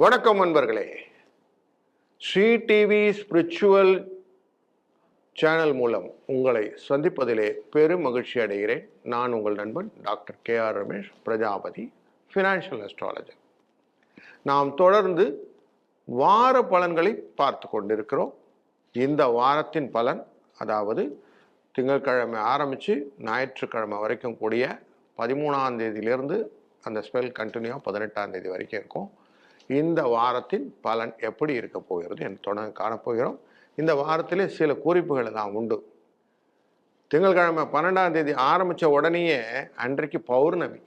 வணக்கம் நண்பர்களே. Sri TV spiritual channel மூலம் உங்களை சந்திப்பதிலே பெரும் மகிழ்ச்சி அடைகிறேன். நான் உங்கள் நண்பன் doctor K R Ramesh Prajapati financial astrologer நாம் தொடர்ந்து வார பலன்களை பார்த்து கொண்டிருக்கிறோம். இந்த வாரத்தின் பலன் அதாவது திங்கட்கிழமை ஆரம்பித்து ஞாயிற்றுக்கிழமை வரைக்கும் கூடிய பதிமூணாம் தேதியிலிருந்து அந்த ஸ்பெல் கண்டினியூவாக பதினெட்டாம் தேதி வரைக்கும் இருக்கும். இந்த வாரத்தின் பலன் எப்படி இருக்க போகிறது என்று தொடங்க காணப்போகிறோம் இந்த வாரத்திலே சில குறிப்புகள் எல்லாம் உண்டு. திங்கட்கிழமை பன்னெண்டாம் தேதி ஆரம்பித்த உடனேயே அன்றைக்கு பௌர்ணமி.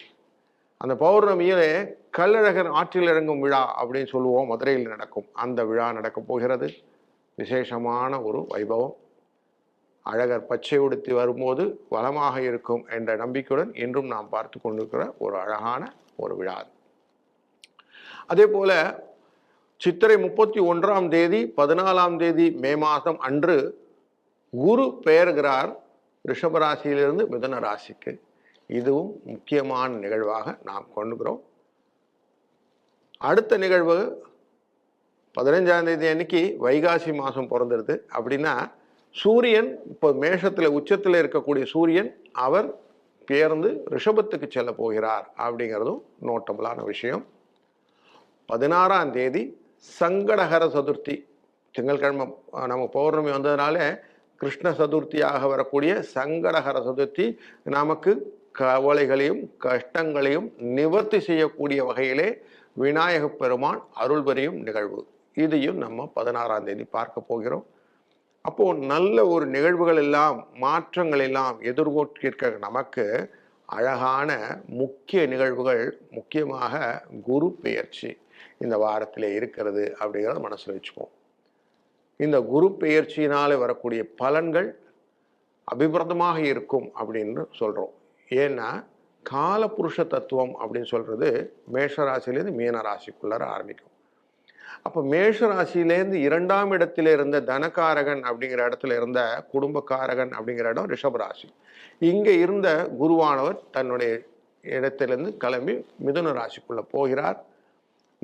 அந்த பௌர்ணமியிலே கல்லழகர் ஆற்றில் இறங்கும் விழா அப்படின்னு சொல்லுவோம். மதுரையில் நடக்கும். அந்த விழா நடக்கப் போகிறது. விசேஷமான ஒரு வைபவம். அழகர் பச்சை உடுத்தி வரும்போது வளமாக இருக்கும் என்ற நம்பிக்கையுடன் இன்றும் நாம் பார்த்து கொண்டிருக்கிற ஒரு அழகான ஒரு விழா அதே போல் சித்திரை முப்பத்தி ஒன்றாம் தேதி பதினாலாம் தேதி மே மாதம் அன்று குரு பெயர்கிறார் ரிஷபராசியிலிருந்து மிதன ராசிக்கு. இதுவும் முக்கியமான நிகழ்வாக நாம் கொண்டுகிறோம் அடுத்த நிகழ்வு பதினஞ்சாம் தேதி அன்னைக்கு வைகாசி மாதம் பிறந்துருது. அப்படின்னா சூரியன் இப்போ மேஷத்தில் உச்சத்தில் இருக்கக்கூடிய சூரியன் அவர் பேர்ந்து ரிஷபத்துக்கு செல்ல போகிறார் அப்படிங்கிறதும் நோட்டபுளான விஷயம். பதினாறாம் தேதி சங்கடகர சதுர்த்தி திங்கட்கிழமை நம்ம பௌர்ணமி வந்ததுனால கிருஷ்ண சதுர்த்தியாக வரக்கூடிய சங்கடகர சதுர்த்தி நமக்கு கவலைகளையும் கஷ்டங்களையும் நிவர்த்தி செய்யக்கூடிய வகையிலே விநாயக பெருமான் அருள் பெரியும் நிகழ்வு. இதையும் நம்ம பதினாறாம் தேதி பார்க்க போகிறோம். அப்போ நல்ல ஒரு நிகழ்வுகள் எல்லாம் மாற்றங்கள் எல்லாம் எதிர்கொண்டிருக்க நமக்கு அழகான முக்கிய நிகழ்வுகள் முக்கியமாக குரு பெயர்ச்சி. இந்த வாரத்தில் இருக்கிறது அப்படிங்கிறத மனசில் வச்சுக்குவோம். இந்த குரு பெயர்ச்சியினாலே வரக்கூடிய பலன்கள் அபிபிரதமாக இருக்கும் அப்படின்னு சொல்கிறோம் ஏன்னா காலபுருஷ தத்துவம் அப்படின்னு சொல்கிறது மேஷராசிலேருந்து மீன ராசிக்குள்ளார ஆரம்பிக்கும். அப்போ மேஷ ராசியிலேருந்து இரண்டாம் இடத்துல இருந்த தனகாரகன் அப்படிங்கிற இடத்துல இருந்த குடும்பக்காரகன் அப்படிங்கிற இடம் ரிஷப ராசி இங்கே இருந்த குருவானவர் தன்னுடைய இடத்திலிருந்து கிளம்பி மிதுன ராசிக்குள்ளே போகிறார்.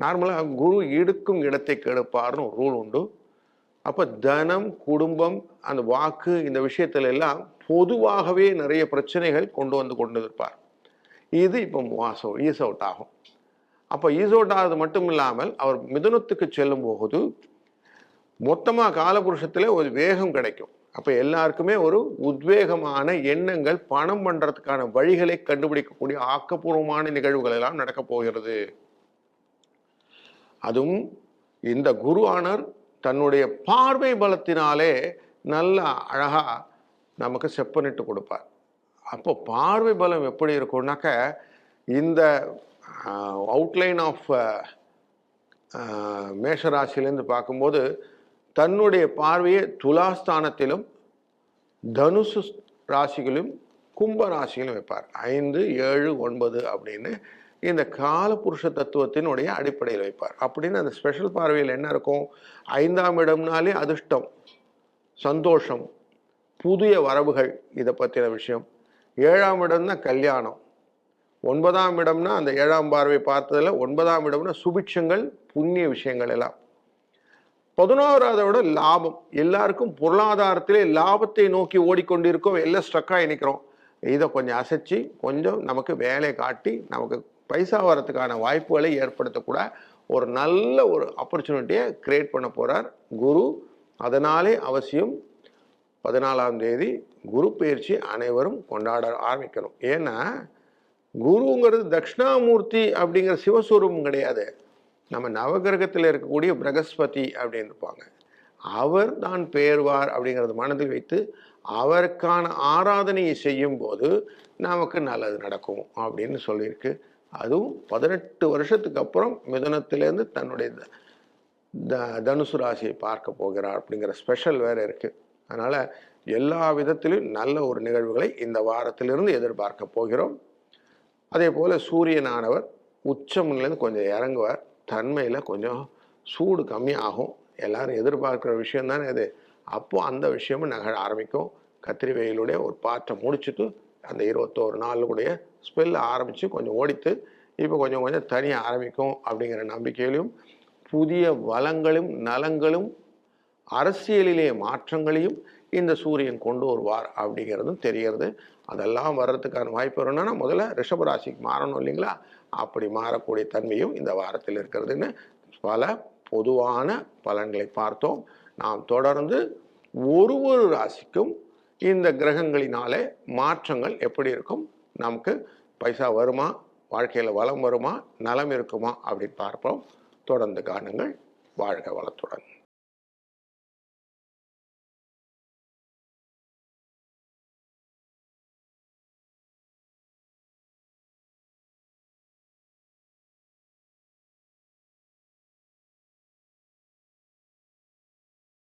நார்மலாக குரு இடுக்கும் இடத்தை கெடுப்பார்னு ஒரு ரூல் உண்டு. அப்போ தனம் குடும்பம் அந்த வாக்கு இந்த விஷயத்துல எல்லாம் பொதுவாகவே நிறைய பிரச்சனைகள் கொண்டு வந்து கொண்டு இருப்பார் இது இப்போ வாசம் ஈஸ் அவுட் ஆகும். அப்போ ஈஸ் அவுட் ஆகிறது மட்டும் இல்லாமல் அவர் மிதுனத்துக்கு செல்லும் போது மொத்தமாக காலபுருஷத்தில் ஒரு வேகம் கிடைக்கும். அப்போ எல்லாருக்குமே ஒரு உத்வேகமான எண்ணங்கள் பணம் பண்ணுறதுக்கான வழிகளை கண்டுபிடிக்கக்கூடிய ஆக்கப்பூர்வமான நிகழ்வுகள் எல்லாம் நடக்கப் போகிறது. அதுவும் இந்த குரு தன்னுடைய பார்வை பலத்தினாலே நல்ல அழகாக நமக்கு செப்பனிட்டு கொடுப்பார். அப்போ பார்வை பலம் எப்படி இருக்கும்னாக்க இந்த அவுட்லைன் ஆஃப் மேஷராசிலேருந்து பார்க்கும்போது தன்னுடைய பார்வையை துலாஸ்தானத்திலும் தனுசு ராசிகளும் கும்ப ராசிகளும் வைப்பார். ஐந்து ஏழு ஒன்பது அப்படின்னு இந்த காலபுருஷ தத்துவத்தினுடைய அடிப்படையில் வைப்பார். அப்படின்னு அந்த ஸ்பெஷல் பார்வையில் என்ன இருக்கும்? ஐந்தாம் இடம்னாலே அதிர்ஷ்டம் சந்தோஷம் புதிய வரவுகள் இதை பற்றின விஷயம். ஏழாம் இடம்னா கல்யாணம். ஒன்பதாம் இடம்னா அந்த ஏழாம் பார்வை பார்த்ததில் ஒன்பதாம் இடம்னா சுபிட்சங்கள் புண்ணிய விஷயங்கள் எல்லாம். பதினோராவதை விட லாபம். எல்லாருக்கும் பொருளாதாரத்திலே லாபத்தை நோக்கி ஓடிக்கொண்டிருக்கோம். எல்லாம் ஸ்ட்ரக்காக நிற்கிறோம் இதை கொஞ்சம் அசைச்சு கொஞ்சம் நமக்கு வேலை காட்டி நமக்கு பைசா வரத்துக்கான வாய்ப்புகளை ஏற்படுத்தக்கூட ஒரு நல்ல ஒரு ஆப்பர்ச்சுனிட்டியை கிரியேட் பண்ண போகிறார் குரு. அதனாலே அவசியம் பதினாலாம் தேதி குரு பயிற்சி அனைவரும் கொண்டாட ஆரம்பிக்கணும். ஏன்னா குருங்கிறது தட்சிணாமூர்த்தி அப்படிங்கிற சிவஸ்வரூபம் கிடையாது. நம்ம நவகிரகத்தில் இருக்கக்கூடிய பிரகஸ்பதி அப்படின்னு இருப்பாங்க. அவர் தான் பேர்வார் அப்படிங்கிறது மனதில் வைத்து அவருக்கான ஆராதனையை செய்யும் போது நமக்கு நல்லது நடக்கும் அப்படின்னு சொல்லியிருக்கு. அதுவும் பதினெட்டு வருஷத்துக்கு அப்புறம் மிதனத்திலேருந்து தன்னுடைய த- தனுசு ராசியை பார்க்க போகிறார் அப்படிங்கிற ஸ்பெஷல் வேறு இருக்குது அதனால் எல்லா விதத்திலும் நல்ல ஒரு நிகழ்வுகளை இந்த வாரத்திலிருந்து எதிர்பார்க்க போகிறோம். அதே போல் சூரியனானவர் உச்சம்லேருந்து கொஞ்சம் இறங்குவார். தன்மையில் கொஞ்சம் சூடு கம்மியாகும். எல்லாரும் எதிர்பார்க்குற விஷயம் தானே இது அப்போது அந்த விஷயமும் நகழ ஆரம்பிக்கும். கத்திரி வெயிலுடைய ஒரு பாட்டை முடிச்சுட்டு அந்த இருபத்தோரு நாளுடைய ஸ்பெல் ஆரம்பித்து கொஞ்சம் ஓடித்து இப்போ கொஞ்சம் கொஞ்சம் தனியாக ஆரம்பிக்கும் அப்படிங்கிற நம்பிக்கையிலும் புதிய வளங்களும் நலங்களும் அரசியலிலே மாற்றங்களையும் இந்த சூரியன் கொண்டு வருவார் அப்படிங்கிறதும் தெரிகிறது. அதெல்லாம் வர்றதுக்கான வாய்ப்பு வரணும்னா முதல்ல ரிஷபராசிக்கு மாறணும் இல்லைங்களா? அப்படி மாறக்கூடிய தன்மையும் இந்த வாரத்தில் இருக்கிறதுன்னு பல பொதுவான பலன்களை பார்த்தோம். நாம் தொடர்ந்து ஒரு ஒரு ராசிக்கும் இந்த கிரகங்களினாலே மாற்றங்கள் எப்படி இருக்கும்? நமக்கு பைசா வருமா? வாழ்க்கையில் வளம் வருமா? நலம் இருக்குமா? அப்படின்னு பார்ப்போம். தொடர்ந்து காணுங்கள். வாழ்க வளத்துடன்.